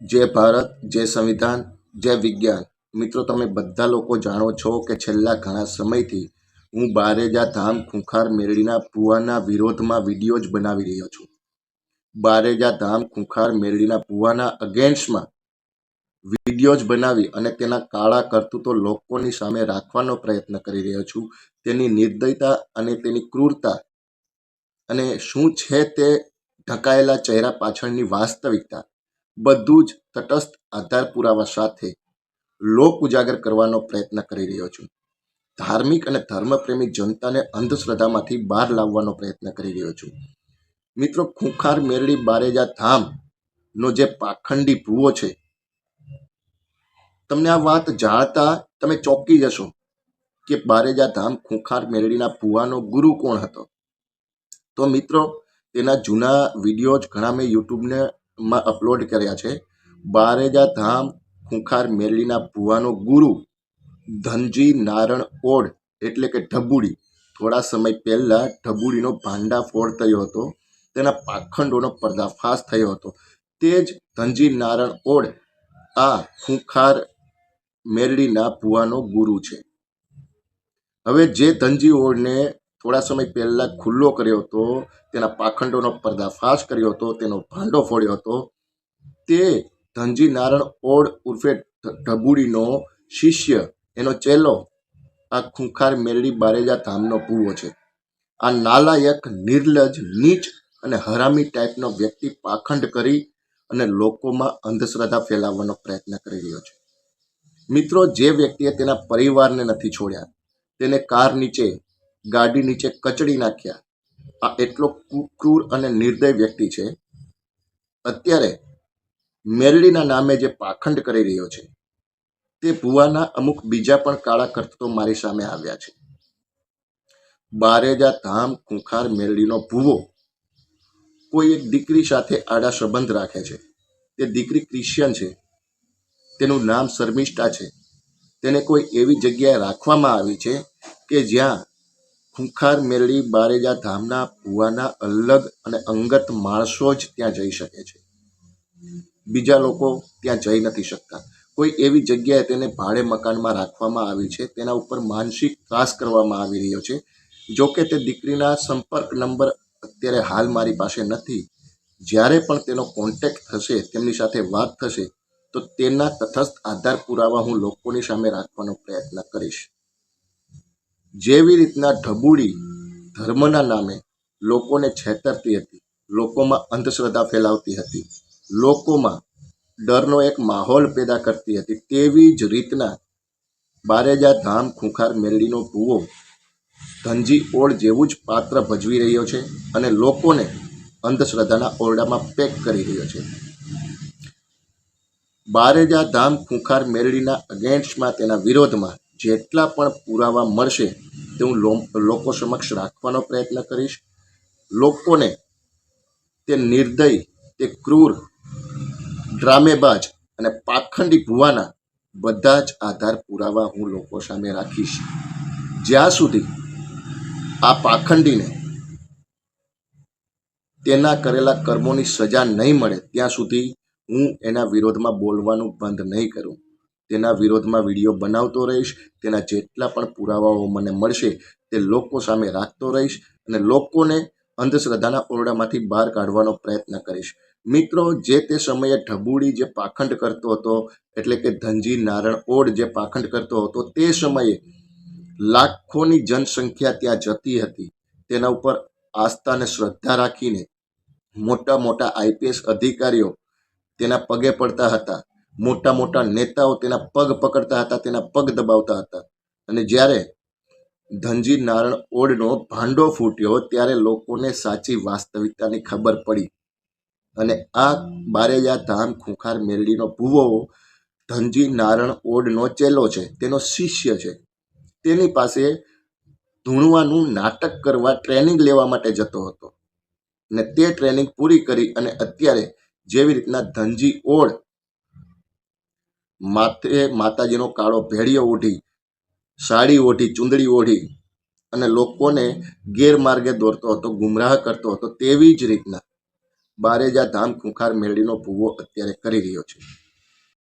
જય ભારત, જય સંવિધાન, જય વિજ્ઞાન. મિત્રો, તમે બધા લોકો જાણો છો કે છેલ્લા ઘણા સમયથી હું બારેજા ધામ ખૂંખાર મેરડીના ભુવાના વિરોધમાં વીડિયો જ બનાવી રહ્યો છું. બારેજા ધામ ખૂંખાર મેરડીના ભુવાના અગેન્સ્ટમાં વીડિયો જ બનાવી અને તેના કાળા કરતૂતો લોકોની સામે રાખવાનો પ્રયત્ન કરી રહ્યો છું. તેની નિર્દયતા અને તેની ક્રૂરતા અને શું છે તે ઢકાયેલા ચહેરા પાછળની વાસ્તવિકતા બધું જ તટસ્થ આધાર પુરાવા સાથે લોક ઉજાગર કરવાનો પ્રયત્ન કરી રહ્યો છું. ધાર્મિક અને ધર્મપ્રેમી જનતાને અંધશ્રદ્ધામાંથી બહાર લાવવાનો પ્રયત્ન કરી રહ્યો છું. મિત્રો, ખૂંખાર મેરડી બારેજા ધામનો જે પાખંડી ભૂવો છે, તમને આ વાત જાણતા તમે ચોંકી જશો કે બારેજા ધામ ખૂંખાર મેરડીના ભુવાનો ગુરુ કોણ હતો? તો મિત્રો, તેના જૂના વીડિયો જ ઘણા મેં યુટ્યુબને માં અપલોડ કર્યા છે. બારેજા ધામ ખૂંખાર મેરડીના ભુવાનો ગુરુ ધનજી નારણ ઓડ એટલે કે ઢબુડી. થોડા સમય પહેલા ઢબુડીનો ભાંડાફોડ થયો હતો. તેના પાખંડોનો પર્દાફાશ થયો હતો. તે જ ધનજી નારણ ઓડ આ ખૂંખાર મેરડીના ભુવાનો ગુરુ છે. હવે જે ધનજી ઓડને થોડા સમય પહેલાં ખુલ્લો કર્યો હતો, તેના પાખંડોનો પર્દાફાશ કર્યો હતો, તેનો ભાંડો ફોડ્યો હતો. તે ધનજી નારણ ઓડ ઉર્ફે ઢબુડીનો શિષ્ય, એનો ચેલો, આ ખૂંખાર મેરડી બારેજા ધામનો ભૂવો છે. આ નાલાયક, નિર્લજ, નીચ અને હરામી ટાઈપનો વ્યક્તિ પાખંડ કરી અને લોકોમાં અંધશ્રદ્ધા ફેલાવવાનો પ્રયત્ન કરી રહ્યો છે. મિત્રો, જે વ્યક્તિએ તેના પરિવારને નથી છોડ્યા, તેને કાર નીચે ગાડી નીચે કચડી નાખ્યા, આ એટલો ક્રૂર અને નિર્દય વ્યક્તિ છે. અત્યારે મેરડીના નામે જે પાખંડ કરી રહ્યો છે, તે ભુવાના અમુક બીજા પણ કાળા કરતૂતો મારી સામે આવ્યા છે. બારેજા ધામ ખુંખાર મેરડીનો ભુવો કોઈ એક દીકરી સાથે આડા સંબંધ રાખે છે. તે દીકરી ક્રિશ્ચિયન છે. તેનું નામ શર્મિષ્ઠા છે. તેને કોઈ એવી જગ્યાએ રાખવામાં આવી છે કે જ્યાં ખૂંખાર મેરડી બારેજા ધામના ભુવાના અલગ અને અંગત માણસો જ ત્યાં જઈ શકે છે. બીજા લોકો ત્યાં જઈ નથી શકતા. કોઈ એવી જગ્યાએ તેને ભાડે મકાનમાં રાખવામાં આવી છે, તેના ઉપર માનસિક ત્રાસ કરવામાં આવી રહ્યો છે. જો કે તે દીકરીના સંપર્ક નંબર અત્યારે હાલ મારી પાસે નથી. જ્યારે પણ તેનો કોન્ટેક્ટ થશે, તેમની સાથે વાત થશે, તો તેના તટસ્થ આધાર પુરાવા હું લોકોની સામે રાખવાનો પ્રયત્ન કરીશ. જેવી રીતના ઢબુડી ધર્મના નામે લોકોને છેતરતી હતી. લોકોમાં અંધશ્રદ્ધા ફેલાવતી હતી. લોકોમાં ડરનો એક માહોલ પેદા કરતી હતી. તેવી જ રીતના બારેજા ધામ ખૂંખાર મેરડીનો ભૂવો ધનજી ઓળ જેવું જ પાત્ર ભજવી રહ્યો છે અને લોકોને અંધશ્રદ્ધાના ઓરડામાં પેક કરી રહ્યો છે. બારેજા ધામ ખૂંખાર મેરડીના અગેન્સ્ટમાં તેના વિરોધમાં જેટલા પણ પુરાવા મળશે તે હું લોકો સમક્ષ રાખવાનો પ્રયત્ન કરીશ. લોકોને તે નિર્દય, તે ક્રૂર, ડ્રામેબાજ અને પાખંડી ભુવાના બધા જ આધાર પુરાવા હું લોકો સામે રાખીશ. જ્યાં સુધી આ પાખંડીને તેના કરેલા કર્મોની સજા નહીં મળે, ત્યાં સુધી હું એના વિરોધમાં બોલવાનું બંધ નહીં કરું. તેના વિરોધમાં વીડિયો બનાવતો રહીશ, તેના જેટલા પણ પુરાવાઓ મને મળશે તે લોકો સામે રાખતો રહીશ અને લોકોને અંધશ્રદ્ધાના ઓરડામાંથી બહાર કાઢવાનો પ્રયત્ન કરીશ. મિત્રો, જે તે સમયે ઢબુડી જે પાખંડ કરતો હતો, એટલે કે ધનજી નારણ ઓડ જે પાખંડ કરતો હતો, તે સમયે લાખોની જનસંખ્યા ત્યાં જતી હતી. તેના ઉપર આસ્થા અને શ્રદ્ધા રાખીને મોટા મોટા આઈપીએસ અધિકારીઓ તેના પગે પડતા હતા. મોટા મોટા નેતાઓ તેના પગ પકડતા હતા, તેના પગ દબાવતા હતા. અને જ્યારે ધનજી નારણ ઓડનો ભાંડો ફૂટ્યો ત્યારે લોકોને સાચી વાસ્તવિકતાની ખબર પડી. અને આ બારેજા ધામ ખુંખાર મેરડીનો ભૂવો ધનજી નારણ ઓડનો ચેલો છે, તેનો શિષ્ય છે. તેની પાસે ધૂણવાનું નાટક કરવા ટ્રેનિંગ લેવા માટે જતો હતો. ને તે ટ્રેનિંગ પૂરી કરી અને અત્યારે જેવી રીતના ધનજી ઓડ માથે માતાજીનો કાળો ભેળિયો ઓઢી, સાડી ઓઢી, ચૂંદડી ઓઢી અને લોકોને ગેરમાર્ગે દોરતો હતો, ગુમરાહ કરતો હતો તેવી જ રીતના બારેજા ધામ ખુંખાર મેળીનો ભૂવો અત્યારે કરી રહ્યો છે.